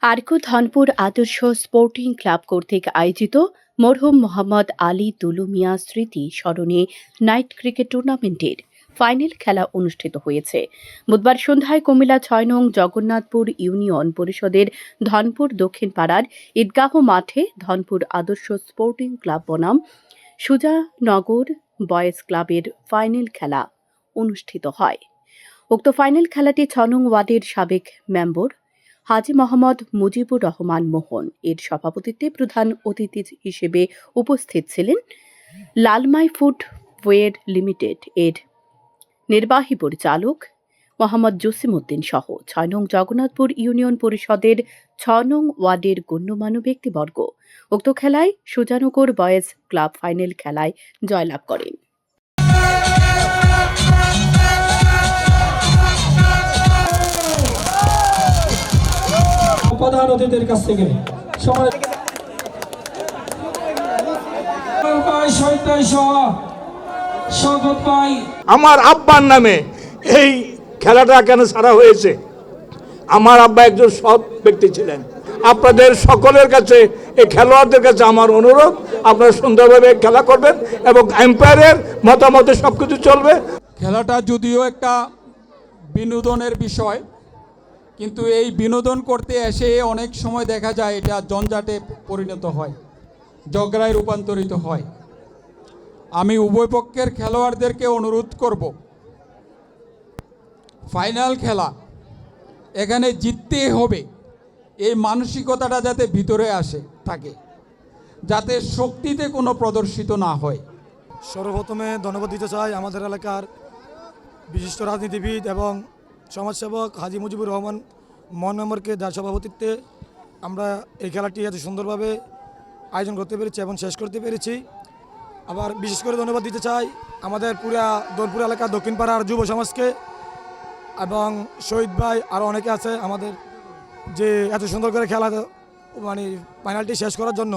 আরকু ধনপুর আদর্শ sporting club কর্তৃক আয়োজিত মরহুম মোহাম্মদ আলী তুলু মিয়া স্মৃতি স্মরণে নাইট ক্রিকেট টুর্নামেন্টের ফাইনাল খেলা অনুষ্ঠিত হয়েছে। বুধবার সন্ধ্যায় কুমিল্লা ছয় নং জগন্নাথপুর ইউনিয়ন পরিষদের ধনপুর দক্ষিণ পাড়ার ঈদগাহ মাঠে ধনপুর আদর্শ স্পোর্টিং ক্লাব বনাম সুজানগর বয়েজ ক্লাবের ফাইনাল খেলা অনুষ্ঠিত হয়। উক্ত ফাইনাল খেলাটি ছ নং ওয়ার্ডের সাবেক মেম্বর হাজী মোহাম্মদ মুজিবুর রহমান মোহন। এর সভাপতিত্বে প্রধান অতিথি হিসেবে উপস্থিত ছিলেন লালমাই ফুড ওয়েড লিমিটেড এর নির্বাহী পরিচালক মোহাম্মদ জসিমউদ্দিন সহ। ছয় নং জগন্নাথপুর ইউনিয়ন পরিষদের ছ নং ওয়ার্ডের গণ্যমান্য ব্যক্তিবর্গ। উক্ত খেলায় সুজানগর বয়েজ ক্লাব ফাইনাল খেলায় জয়লাভ করেন। প্রধান অতিথির কাছ থেকে। সময় আমার আব্বার নামে এই খেলাটা কেন সারা হয়েছে? আমার আব্বা একজন সৎ ব্যক্তি ছিলেন। আপনাদের সকলের কাছে এই খেলোয়াড়দের কাছে আমার অনুরোধ আপনারা সুন্দরভাবে খেলা করবেন এবং এম্পায়ারের মতামতে সব কিছু চলবে। খেলাটা যদিও একটা বিনোদনের বিষয় কিন্তু এই বিনোদন করতে এসে অনেক সময় দেখা যায় এটা জঞ্জাটে পরিণত হয়, ঝগড়ায় রূপান্তরিত হয়। আমি উভয় পক্ষের খেলোয়াড়দেরকে অনুরোধ করব, ফাইনাল খেলা এখানে জিততে হবে, এই মানসিকতাটা যাতে ভিতরে আসে, থাকে, যাতে শক্তিতে কোনো প্রদর্শিত না হয়। সর্বপ্রথমে ধন্যবাদ দিতে চাই আমাদের এলাকার বিশিষ্ট রাজনীতিবিদ এবং সমাজসেবক হাজি মুজিবুর রহমান মন মেম্বরকে যার সভাপতিত্বে আমরা এই খেলাটি এত সুন্দরভাবে আয়োজন করতে পেরেছি এবং শেষ করতে পেরেছি। আবার বিশেষ করে ধন্যবাদ দিতে চাই আমাদের পুরা দোলপুর এলাকার দক্ষিণ পাড়ার যুব সমাজকে এবং শহীদ ভাই আরও অনেকে আছে আমাদের যে এত সুন্দর করে খেলা মানে ফাইনালটি শেষ করার জন্য।